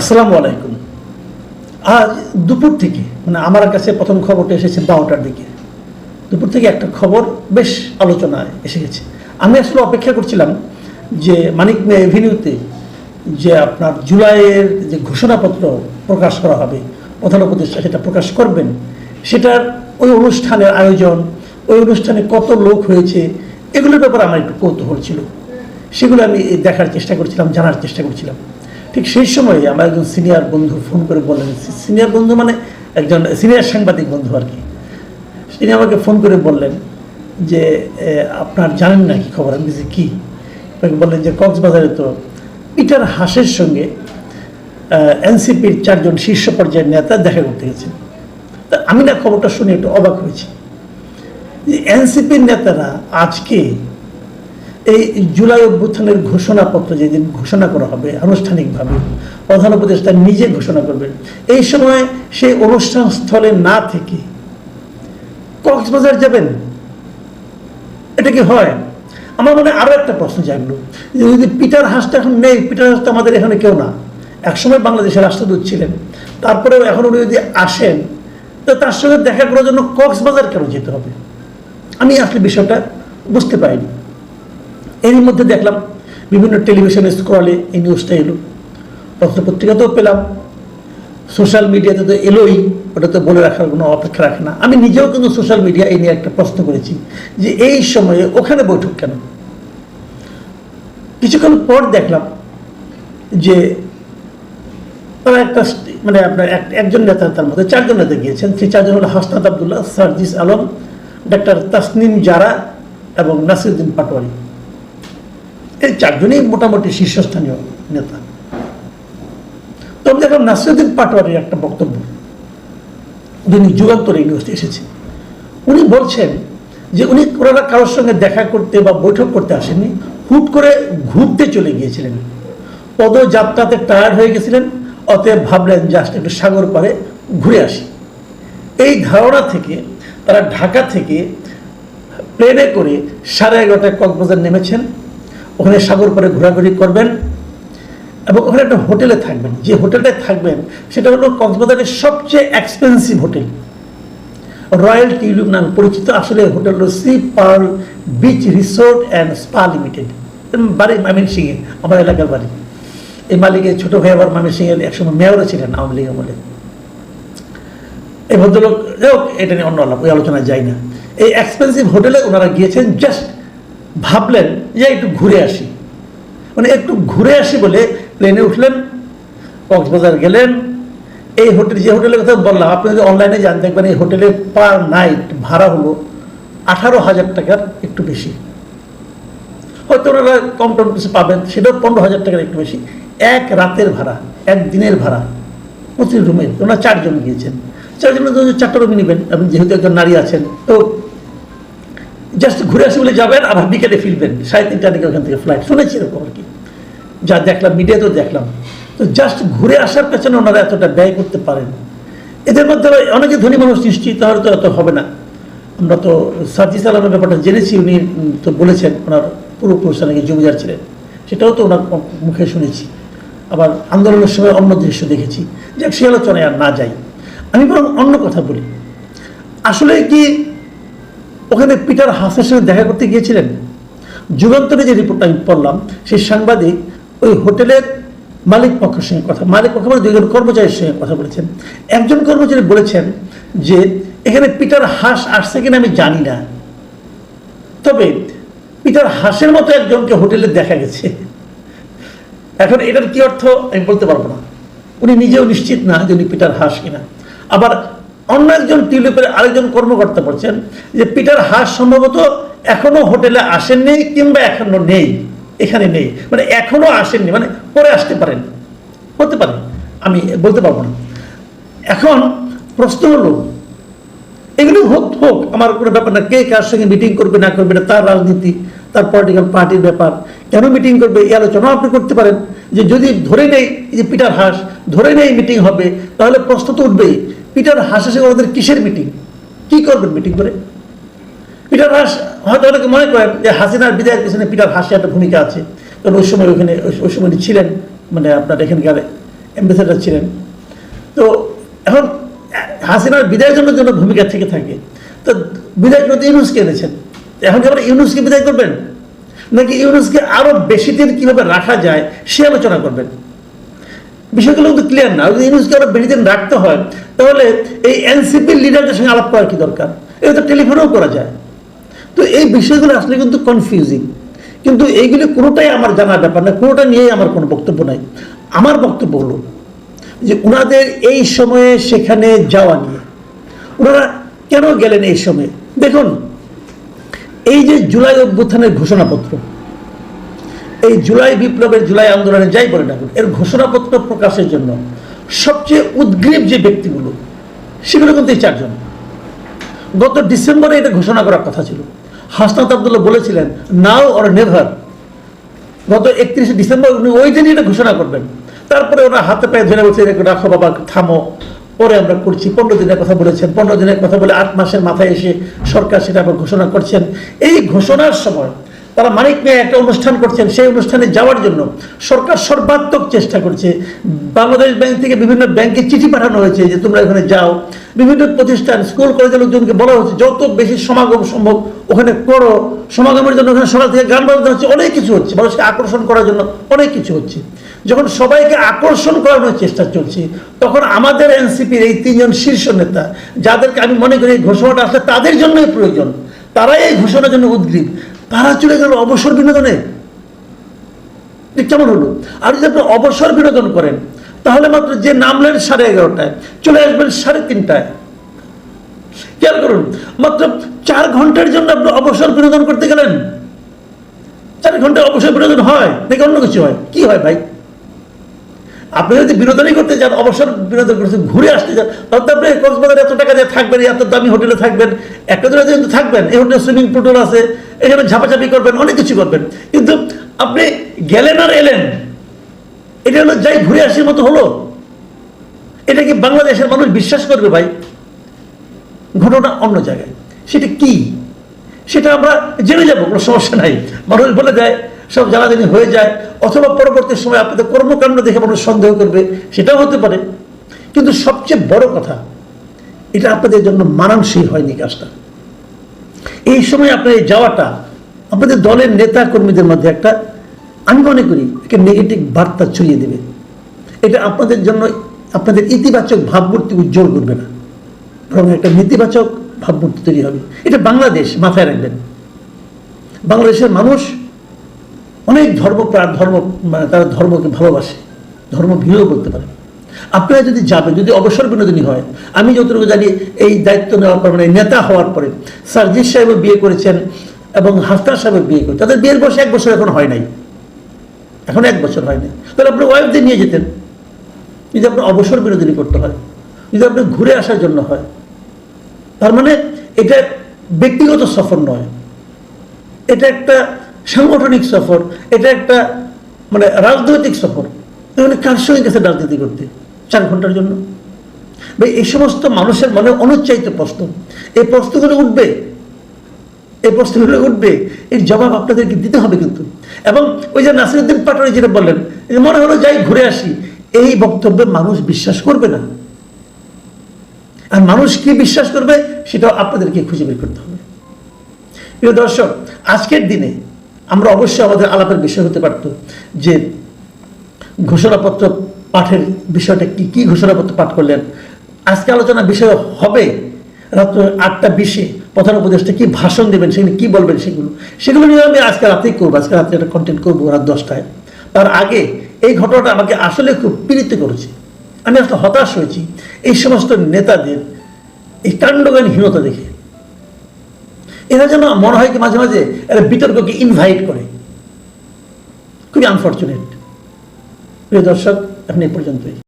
আসসালামু আলাইকুম। আজ দুপুর থেকে মানে আমার কাছে প্রথম খবরটা এসেছে বারোটার দিকে। দুপুর থেকে একটা খবর বেশ আলোচনায় এসে গেছে। আমি আসলে অপেক্ষা করছিলাম যে মানিক মে এভিনিউতে যে আপনার জুলাইয়ের যে ঘোষণাপত্র প্রকাশ করা হবে, প্রধান উপদেষ্টা সেটা প্রকাশ করবেন, সেটার ওই অনুষ্ঠানের আয়োজন, ওই অনুষ্ঠানে কত লোক হয়েছে, এগুলোর ব্যাপারে আমার একটু কৌতূহল ছিল। সেগুলো আমি দেখার চেষ্টা করছিলাম, জানার চেষ্টা করছিলাম। ঠিক সেই সময় আমার একজন সিনিয়র বন্ধু ফোন করে বললেন সিনিয়র বন্ধু মানে একজন সিনিয়র সাংবাদিক বন্ধু আর কি। তিনি আমাকে ফোন করে বললেন যে আপনার জানেন না কি খবর? আমি বলছি, কি? বললেন যে কক্সবাজারে তো পিটার হাসের সঙ্গে এনসিপির চারজন শীর্ষ পর্যায়ের নেতা দেখা করতে গেছেন। তা আমি না খবরটা শুনে একটু অবাক হয়েছি। যে এনসিপির নেতারা আজকে এই জুলাই অভ্যুত্থানের ঘোষণাপত্র যেদিন ঘোষণা করা হবে, আনুষ্ঠানিকভাবে, প্রধান উপদেষ্টা নিজে ঘোষণা করবেন এই সময় সেই অনুষ্ঠান স্থলে না থেকে কক্সবাজার যাবেন? এটা কি হয়? আমার মনে আরও একটা প্রশ্ন জাগলো, যে যদি পিটার হাঁসটা এখন নেই, পিটার হাঁসটা আমাদের এখানে কেউ না। একসময় বাংলাদেশের রাষ্ট্রদূত ছিলেন, তারপরেও এখন উনি যদি আসেন, তো তার সঙ্গে দেখা করার জন্য কক্সবাজার কেন যেতে হবে? আমি আসলে বিষয়টা বুঝতে পারিনি। এরই মধ্যে দেখলাম বিভিন্ন টেলিভিশনে স্ক্রলে এই নিউজটা এলো। পত্রপত্রিকাতেও পেলাম। সোশ্যাল মিডিয়াতে তো এলোই ওটা তো বলে রাখার কোনো অপেক্ষা রাখে না। আমি নিজেও কিন্তু সোশ্যাল মিডিয়া এই নিয়ে একটা প্রশ্ন করেছি যে এই সময়ে ওখানে বৈঠক কেন? কিছুক্ষণ পর দেখলাম যে তারা একটা মানে আপনার এক- একজন নেতা তার মধ্যে চারজন নেতা গিয়েছেন। সেই চারজন হলো হাসনাত আবদুল্লাহ, সার্জিস আলম, ডাক্তার তাসনিম জারা এবং নাসিরুদ্দিন পাটোয়ারি। এই চারজনই মোটামুটি শীর্ষস্থানীয় নেতা। তো আমি দেখলাম নাসিরুদ্দিন পাটোয়ারির একটা বক্তব্য। যিনি যুগান্তর ইউনিভার্সিটি এসেছে। উনি বলছেন যে উনি ওনারা কারোর সঙ্গে দেখা করতে বা বৈঠক করতে আসেননি, হুট করে ঘুরতে চলে গিয়েছিলেন। পদযাত্রাতে টায়ার্ড হয়ে গেছিলেন, অতএব ভাবলেন জাস্ট একটু সাগর পারে ঘুরে আসি। এই ধারণা থেকে তারা ঢাকা থেকে প্লেনে করে সাড়ে এগারোটায় কক্সবাজার নেমেছেন। ওখানে সাগর পারে ঘোরাঘুরি করবেন এবং ওখানে একটা হোটেলে থাকবেন। যে হোটেলটায় থাকবেন, সেটা হলো কক্সবাজারের সবচেয়ে এক্সপেন্সিভ হোটেল। রয়্যাল টিউলিপ নামে পরিচিত আসলে হোটেল হলো sea pearl beach resort and spa limited. বাড়ি মামিন সিংয়ে আমার এলাকার বাড়ি। এই মালিকের ছোট ভাই আবার মামিন সিংয়ের একসময় মেয়রও ছিলেন আওয়ামী লীগ আমলে। এই ভদ্রলোক এটা নিয়ে অন্য আলাপ, ওই আলোচনায় যাই না। এই এক্সপেন্সিভ হোটেলে ওনারা গিয়েছেন জাস্ট ভাবলেন যে একটু ঘুরে আসি। মানে একটু ঘুরে আসি বলে প্লেনে উঠলেন, কক্সবাজার গেলেন। এই হোটেল, যে হোটেলের কথা বললাম, আপনি যদি অনলাইনে যান, দেখবেন এই হোটেলে পার নাইট ভাড়া হলো আঠারো হাজার টাকার একটু বেশি। হয়তো ওনারা কম টম কিছু পাবেন, সেটাও পনেরো হাজার টাকার একটু বেশি। এক রাতের ভাড়া, এক দিনের ভাড়া প্রতি রুমে ওনারা চারজন গিয়েছেন। চারজনের জন্য চারটা রুমে নেবেন। আপনি যেহেতু একজন নারী আছেন, তো জাস্ট ঘুরে আসে বলে যাবেন, আবার বিকেলে ফিরবেন। সাড়ে তিনটা দিকে ওখান থেকে ফ্লাইট শুনেছি এরকম আর কি। যা দেখলাম মিডিয়াতেও দেখলাম। তো জাস্ট ঘুরে আসার পেছনে ওনারা এতটা ব্যয় করতে পারেন। এদের মধ্যে অনেকে ধনী মানুষ নিশ্চিত, তাহলে তো এত হবে না। আমরা তো সার্জিস আলমের ব্যাপারটা জেনেছি, উনি তো বলেছেন, ওনার পূর্বপুরুষ নাকি জমিদার ছিলেন। সেটাও তো ওনার মুখে শুনেছি। আবার আন্দোলনের সময় অন্য দৃশ্য দেখেছি। যে সে আলোচনায় আর না যাই। আমি বরং অন্য কথা বলি। আসলে কি ওখানে পিটার হাসের সঙ্গে দেখা করতে গিয়েছিলেন। যুগান্তরে যে রিপোর্টটা আমি পড়লাম, সেই সাংবাদিক ওই হোটেলের মালিক পক্ষের সঙ্গে কথা মালিক পক্ষ মানে দুজন কর্মচারীর সঙ্গে কথা বলেছেন। একজন কর্মচারী বলেছেন যে, এখানে পিটার হাস আসছে কিনা আমি জানি না। তবে পিটার হাসের মতো একজনকে হোটেলে দেখা গেছে। এখন এটার কি অর্থ আমি বলতে পারব না। উনি নিজেও নিশ্চিত না যে উনি পিটার হাস কিনা। আবার অন্য একজন টিউলিপের আরেকজন কর্মকর্তা বলছেন যে পিটার হাস সম্ভবত এখনও হোটেলে আসেননি কিংবা এখনও নেই, এখানে নেই। মানে এখনও আসেননি মানে পরে আসতে পারেন, হতে পারে, আমি বলতে পারব না। এখন প্রশ্ন হলো, এগুলো হোক হোক, আমার কোনো ব্যাপার না, কে কার সঙ্গে মিটিং করবে, না করবে না তার রাজনীতি, তার পলিটিক্যাল পার্টির ব্যাপার, কেন মিটিং করবে, এই আলোচনাও আপনি করতে পারেন। যে যদি ধরে নেই যে পিটার হাস, ধরে নেই মিটিং হবে, তাহলে প্রশ্ন তো উঠবেই। পিটার সঙ্গে ওদের কিসের মিটিং কি করবেন মিটিং করে? পিটার হাস হয়তো অনেকে মনে করেন যে হাসিনার বিদায়ের পিছনে পিটার হাসের একটা ভূমিকা আছে। কারণ ওই সময় ওখানে ওই- সময় ছিলেন। মানে আপনার এখানকার অ্যাম্বাসেডার ছিলেন। তো এখন হাসিনার বিদায়ের জন্য জন্য ভূমিকা থেকে থাকে। তো বিদায় করতে ইউনুসকে এনেছেন। এখন কি ইউনুসকে বিদায় করবেন? নাকি ইউনুসকে আরও বেশি দিন কীভাবে রাখা যায় সে আলোচনা করবেন। বিষয়গুলো কিন্তু ক্লিয়ার না। যদি ইউনুসকে আরও বেশি দিন রাখতে হয়, তাহলে এই এনসিপির লিডারদের সঙ্গে আলাপ করার কি দরকার? এটা তো টেলিফোনেও করা যায়। তো এই বিষয়গুলো আসলে কিন্তু কনফিউজিং কিন্তু এইগুলি কোনোটাই আমার জানার ব্যাপার না, কোনোটা নিয়েই আমার কোনো বক্তব্য নাই। আমার বক্তব্য হলো যে ওনাদের এই সময়ে সেখানে যাওয়া নিয়ে ওনারা কেন গেলেন এই সময়ে? দেখুন, এই যে জুলাই অভ্যুত্থানের ঘোষণাপত্র এই জুলাই বিপ্লবের জুলাই আন্দোলনে যাই বলে না এর ঘোষণাপত্র প্রকাশের জন্য সবচেয়ে উদ্গ্রীব যে ব্যক্তিগুলো, সেগুলো কিন্তু এই চারজন। গত ডিসেম্বরে এটা ঘোষণা করার কথা ছিল। হাসনাত আবদুল্লাহ বলেছিলেন, নাও অর নেভার। গত একত্রিশে ডিসেম্বর উনি ওই দিনই এটা ঘোষণা করবেন। তারপরে ওরা হাতে পায়ে ধরে বলছে "এটাকে রাখো বাবা, থামো। পরে আমরা করছি। পনেরো দিনের কথা বলেছেন, পনেরো দিনের কথা বলে আট মাসের মাথায় এসে সরকার সেটা আবার ঘোষণা করছেন। এই ঘোষণার সময় তারা মানিক নিয়ে একটা অনুষ্ঠান করছেন, সেই অনুষ্ঠানে যাওয়ার জন্য সরকার সর্বাত্মক চেষ্টা করছে। বাংলাদেশ ব্যাংক থেকে বিভিন্ন ব্যাংকে চিঠি পাঠানো হয়েছে যে তোমরা এখানে যাও। বিভিন্ন প্রতিষ্ঠান, স্কুল, কলেজের লোকজনকে বলা হচ্ছে যত বেশি সমাগম সম্ভব ওখানে করো। সমাগমের জন্য ওখানে সকাল থেকে গান বাজানো হচ্ছে, অনেক কিছু হচ্ছে। মানুষকে আকর্ষণ করার জন্য অনেক কিছু হচ্ছে। যখন সবাইকে আকর্ষণ করানোর চেষ্টা চলছে, তখন আমাদের এনসিপির এই তিনজন শীর্ষ নেতা, যাদেরকে আমি মনে করি ঘোষণাটা আসলে তাদের জন্যই প্রয়োজন, তারাই এই ঘোষণার জন্য উদ্গ্রীব। তারা চলে গেল অবসর বিনোদনে। কেমন হলো? আর যদি আপনি অবসর বিনোদন করেন, তাহলে মাত্র যে নামলেন সাড়ে এগারোটায়, চলে আসবেন সাড়ে তিনটায়। খেয়াল করুন, মাত্র চার ঘণ্টার জন্য আপনি অবসর বিনোদন করতে গেলেন। চার ঘণ্টা অবসর বিনোদন হয়, নাকি অন্য কিছু হয়? কি হয় ভাই? আপনি যদি বিনোদনই করতে যান, অবসর বিনোদন করতে ঘুরে আসতে যান, তাহলে আপনি কক্সবাজারে এত টাকা দিয়ে থাকবেন, এত দামি হোটেলে থাকবেন, একটা কিন্তু থাকবেন। এই হোটেলে সুইমিং পুল আছে এখানে ঝাপাঝাপি করবেন, অনেক কিছু করবেন। কিন্তু আপনি গেলেন আর এলেন, এটা হলো যাই ঘুরে আসার মতো হলো। এটা কি বাংলাদেশের মানুষ বিশ্বাস করবে ভাই? ঘটনা অন্য জায়গায়। সেটা কি? সেটা আমরা জেনে যাব, কোনো সমস্যা নাই। মানুষ বলে দেয়, সব জানাজানি হয়ে যায়, অথবা পরবর্তী সময় আপনাদের কর্মকাণ্ড দেখে মানুষ সন্দেহ করবে, সেটাও হতে পারে। কিন্তু সবচেয়ে বড় কথা, এটা আপনাদের জন্য মানানসই হয়নি কাজটা। এই সময় আপনার এই যাওয়াটা আপনাদের দলের নেতা কর্মীদের মধ্যে একটা, আমি মনে করি, একটা নেগেটিভ বার্তা ছড়িয়ে দেবে। এটা আপনাদের জন্য, আপনাদের ইতিবাচক ভাবমূর্তি উজ্জ্বল করবে না। বরং একটা নেতিবাচক ভাবমূর্তি তৈরি হবে। এটা বাংলাদেশ মাথায় রাখবেন। বাংলাদেশের মানুষ অনেক ধর্ম ধর্ম মানে তারা ধর্মকে ভালোবাসে, ধর্ম ভিড়ও করতে পারে। আপনারা যদি যাবেন, যদি অবসর বিনোদিনী হয়, আমি যতটুকু জানি এই দায়িত্ব নেওয়ার পর মানে নেতা হওয়ার পরে সার্জিস সাহেবও বিয়ে করেছেন এবং হাফতার সাহেবের বিয়ে করেছেন। তাদের বিয়ের বয়স এক বছর এখন হয় নাই। এখন এক বছর হয়নি তাহলে আপনি ওয়াইফদের নিয়ে যেতেন। যদি আপনার অবসর বিনোদনী করতে হয়, যদি আপনি ঘুরে আসার জন্য হয়। তার মানে এটা ব্যক্তিগত সফর নয়। এটা একটা সাংগঠনিক সফর, এটা একটা মানে রাজনৈতিক সফর। মানে কার সঙ্গে গেছে রাজনীতি করতে? চার ঘণ্টার জন্য। ভাই, এই সমস্ত মানুষের মনে অনুচ্চারিত প্রশ্ন। এই প্রশ্নগুলো উঠবে। এই প্রশ্নগুলো উঠবে। এর জবাব আপনাদেরকে দিতে হবে কিন্তু। এবং ওই যে নাসিরুদ্দিন পাটোয়ারি যেটা বললেন মনে হলো যাই ঘুরে আসি, এই বক্তব্যে মানুষ বিশ্বাস করবে না। আর মানুষ কি বিশ্বাস করবে সেটাও আপনাদেরকে খুঁজে বের করতে হবে। প্রিয় দর্শক, আজকের দিনে আমরা অবশ্যই আমাদের আলাপের বিষয় হতে পারত যে ঘোষণাপত্র পাঠের বিষয়টা কি? কি ঘোষণাপত্র পাঠ করলেন? আজকে আলোচনা বিষয় হবে রাত্র আটটা বিশে প্রধান উপদেশটা কি ভাষণ দেবেন, সেগুলো কি বলবেন সেগুলো? সেগুলো নিয়ে আমি আজকে রাতেই করব, আজকে রাতে একটা কন্টেন্ট করব রাত দশটায়। তার আগে এই ঘটনাটা আমাকে আসলে খুব পীড়িত করেছে। আমি আসলে হতাশ হয়েছি। এই সমস্ত নেতাদের এই কাণ্ডজ্ঞানহীনতা দেখে। এরা যেন মনে হয় কি মাঝে মাঝে এরা বিতর্ককে ইনভাইট করে। খুবই আনফর্চুনেট প্রিয় দর্শক এখন এই পর্যন্তই